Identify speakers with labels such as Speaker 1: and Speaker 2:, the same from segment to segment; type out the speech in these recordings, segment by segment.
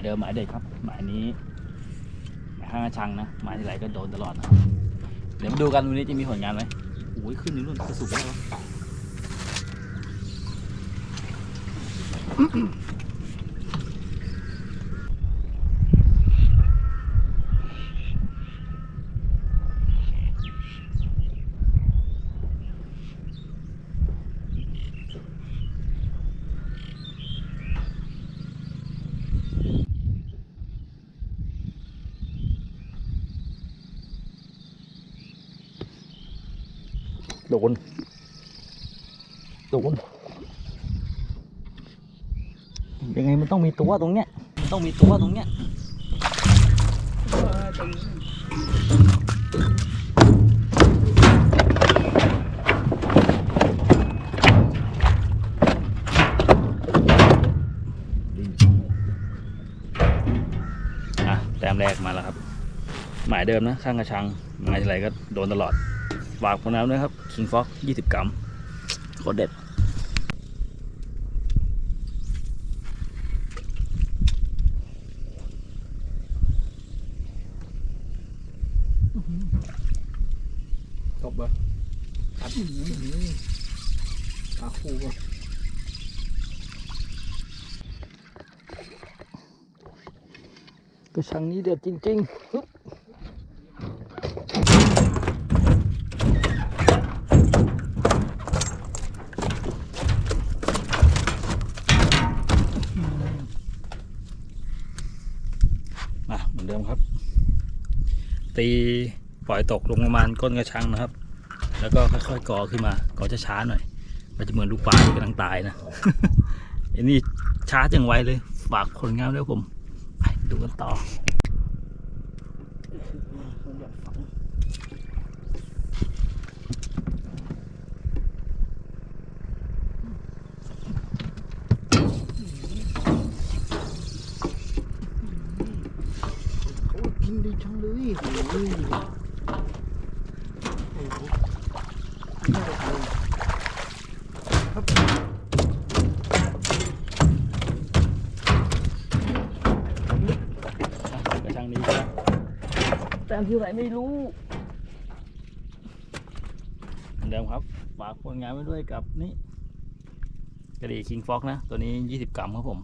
Speaker 1: ายเดิมหมายเด็กครับ หมายนี้หมายข้างชังนะหมายที่ไหนก็โดนตลอดนะเดี๋ยวมาดูกันวันนี้จะมีผลงานไหมโอ้ยขึ้นนี่นู่นจะสุนแล้ว โดน โดน ยังไงมันต้องมีตัวตรงเนี้ยมันต้องมีตัวตรงเนี้ยอะแต้มแรกมาแล้วครับ หมายเดิมนะ ข้างกระชังมาทีไรก็โดนตลอด ฝากคนน้ำด้วยครับ King Fox 20 กรัมโคตรเด็ด
Speaker 2: จบเลยอัดขาคู่ก็
Speaker 1: กระชังนี้เด็ดจริงๆฮึบอะเหมือนเดิมครับ ตีปล่อยตกลงประมาณก้นกระชังนะครับ แล้วก็ค่อยๆก่อขึ้นมาก่อจะช้าหน่อยมันจะเหมือนลูกปลาที่กำลังตายนะอันนี้ช้าจังไวเลยฝากคนงามด้วยผมไปดูกันต่อ
Speaker 2: โอ้ยกินดีจัง เลยโอ้ยโอ้โหน่าจะทำครับ
Speaker 1: กระชังนี้ครับแต้มที่ไหนไม่รู้เหมือนเดิมครับฝากผลงานไว้ด้วยกับนี่กระดี่คิงฟ็อกนะ ตัวนี้ 20 กรัมครับผม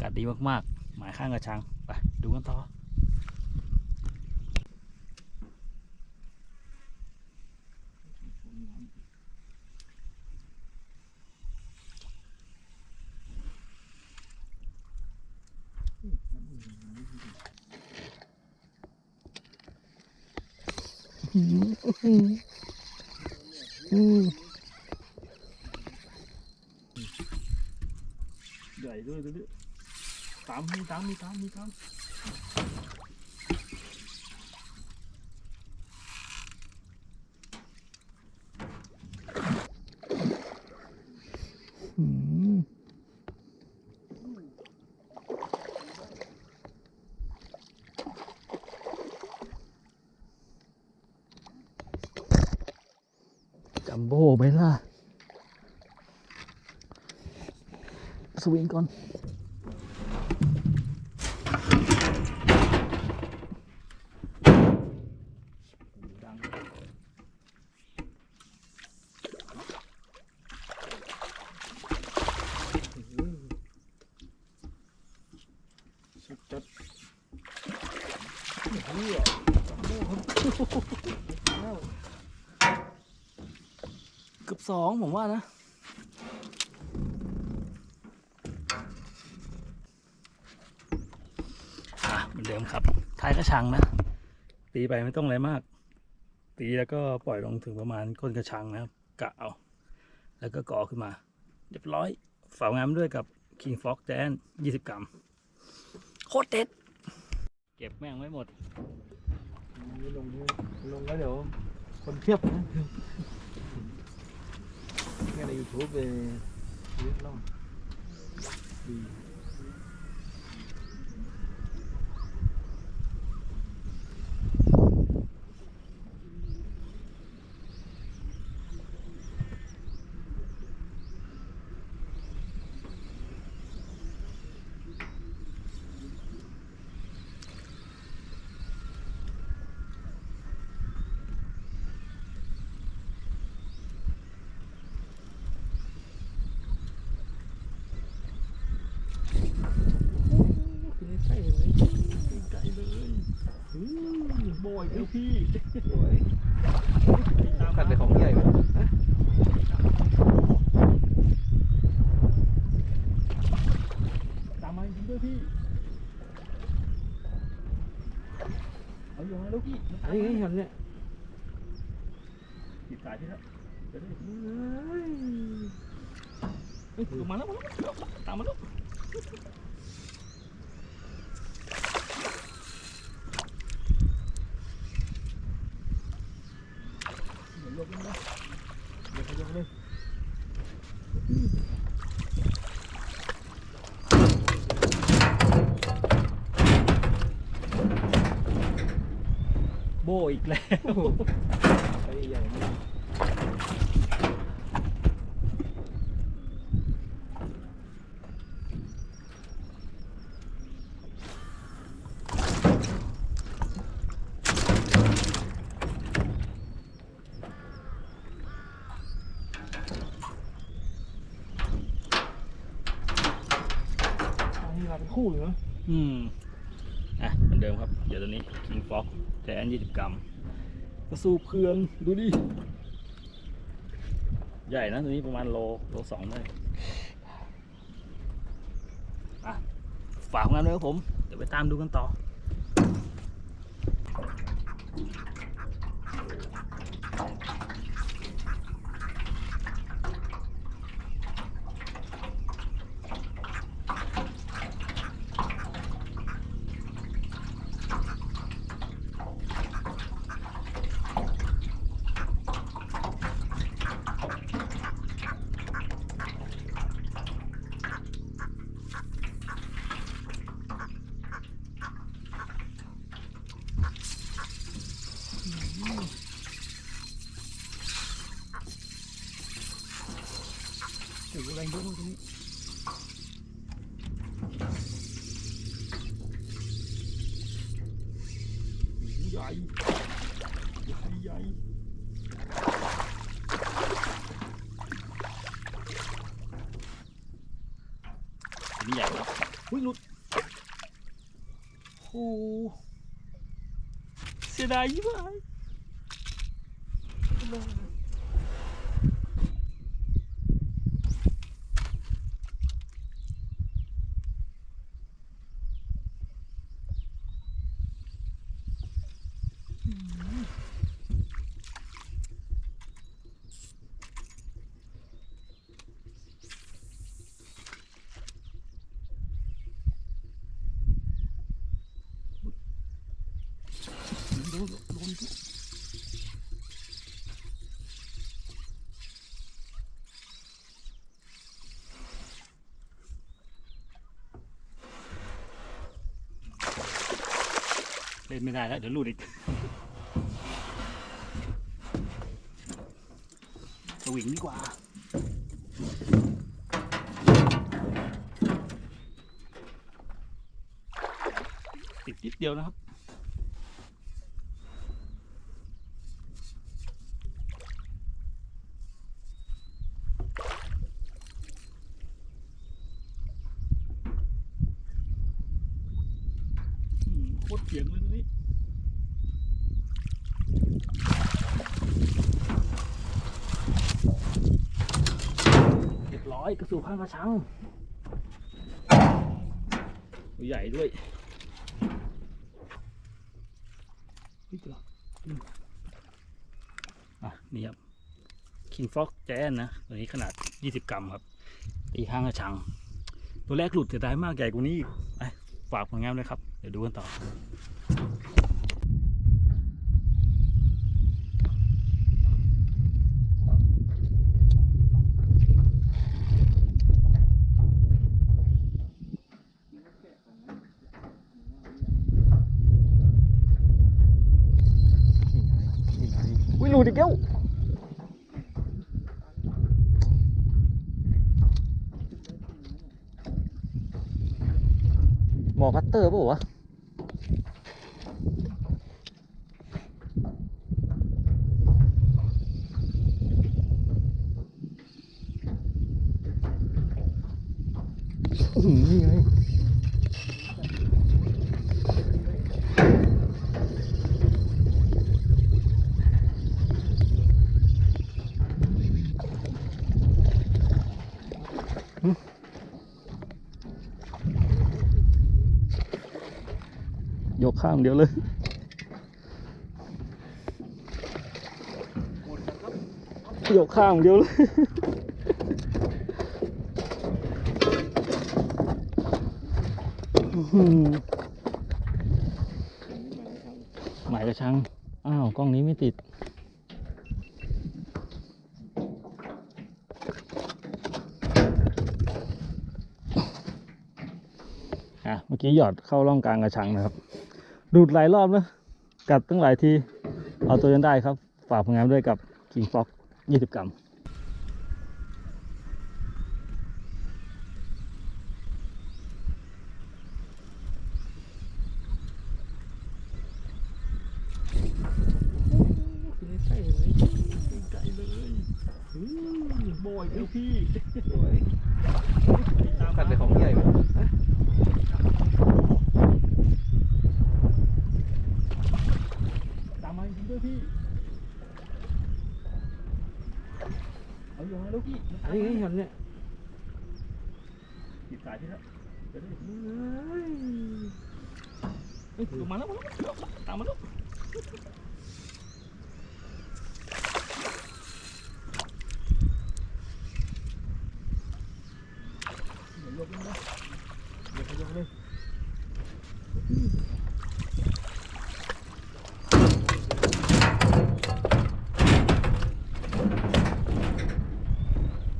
Speaker 1: กัดดีมากๆ หมายข้างกระชัง ไป ดูกันต่อ ใหญ่ด้วยดูดิตามมีตามมีตามมีตาม จัมโบ้ไหมล่ะ สวิงก่อน
Speaker 2: สุดจัด
Speaker 1: เกือบ สองผมว่านะอะเหมือนเดิมครับท้ายกระชังนะ ตีไปไม่ต้องอะไรมาก ตีแล้วก็ปล่อยลงถึงประมาณก้นกระชังนะครับกะเอา แล้วก็ก่อขึ้นมา เรียบร้อยฝากงานด้วยกับ King Fox แจน20 กรัม โคตรเด็ด เก็บแม่งไว้หมด
Speaker 2: นี่ลงนี่ลงแล้วเดี๋ยว คนเทียบนะ แค่ในยูทูบ เลยเยอะแล้วดี
Speaker 1: ยเจ้าพี่
Speaker 2: สวยกัดแต่ของใหญ่กว่าฮะ
Speaker 1: ตามมาจริงด้วยพี่เอาอยู่นะลูกพี่
Speaker 2: อันนี้ไงเห็นเนี่ย
Speaker 1: ติดสายที่แล้วเดี๋ยวได้เฮ้ยลงมาแล้วมาแล้วตามมาลูกเดี๋ยวยกเลยนะเดี๋ยวเขายกเลย โบอีกแล้ว
Speaker 2: โอ้โหไอ้ใหญ่มากอันนี้มาเป็นคู่เลยเนาะ
Speaker 1: อืม อะเหมือนเดิมครับเดี๋ยวตัวนี้ King Fox แทน20กรัมกระสูบเครื่องดูดิ ใหญ่นะตัวนี้ประมาณโลโลสองได้อะฝากงานด้วยครับผม เดี๋ยวไปตามดูกันต่อ เดี๋ยวอะไรด้วยตรงนี้ใหญ่ใหญ่ใหญ่นนี้ใหญ่แล้วอุ้ยหลุดโอ้เสียดายยิ่งเล ยโดนโดนทุกเล่นไม่ได้แล้ว เดี๋ยวหลุดอีก วิงดีกว่า ติดนิดเดียวนะครับโคตรเสียงเลยต รงนี้เรียบร้อยกระสูบข้างกระชังตัวใหญ่ด้วยนี่ตัวอืมอะนี่ครับ King Fox แจนนะตัวนี้ขนาด 20 กรัมครับ ตีข้างกระชัง ตัวแรกหลุดเสียดายมากใหญ่กว่านี้อีกไปฝากผลงานด้วยครับ เดี๋ยวดูกันต่อ
Speaker 2: อุ้ยหลุดอีกแล้วหมอพัตเตอร์ป่าวะ อื้อหือนี่ไง
Speaker 1: ยกข้างเดียวเลยยกข้างเดียวเลยอื้อหือหมายกระชัง อ้าว กล้องนี้ไม่ติด อะ เมื่อกี้หยอดเข้าร่องกลางกระชังนะครับ ดูดหลายรอบนะกัดตั้งหลายที เอาตัวจนได้ครับ ฝากผลงานด้วยกับ King Fox 20 กรัม
Speaker 2: ใช่เลยไกลเลยโบยเจ้าพี่สวยกัดแต่ของใหญ่ไหม
Speaker 1: ตามมาจริงด้วยพี่ เอาอยู่นะลูกพี่
Speaker 2: ไอ้ไงหันเนี่ย
Speaker 1: ติดสายที่แล้วเดี๋ยวได้เฮ้ยลงมาแล้วมาแล้วตามมาแล้วเดี๋ยวยกเลยนะเดี๋ยวยกเลย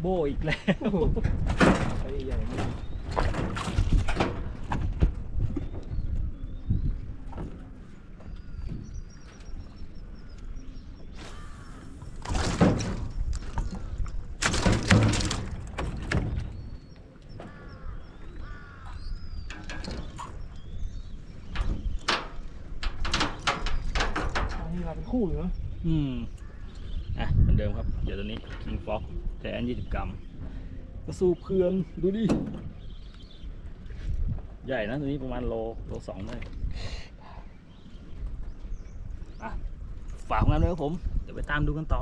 Speaker 1: โบอีกแล้ว
Speaker 2: ไอ้ใหญ่มาก อันนี้เราเป็น คู่อยู่นะ
Speaker 1: อืมอะเหมือนเดิมครับเดี๋ยวตัวนี้ King Fox แทน20กรัมกระสูบเพื่อนดูดิ ใหญ่นะตัวนี้ประมาณโลโลสองเลยอะฝากงานด้วยครับผม เดี๋ยวไปตามดูกันต่อ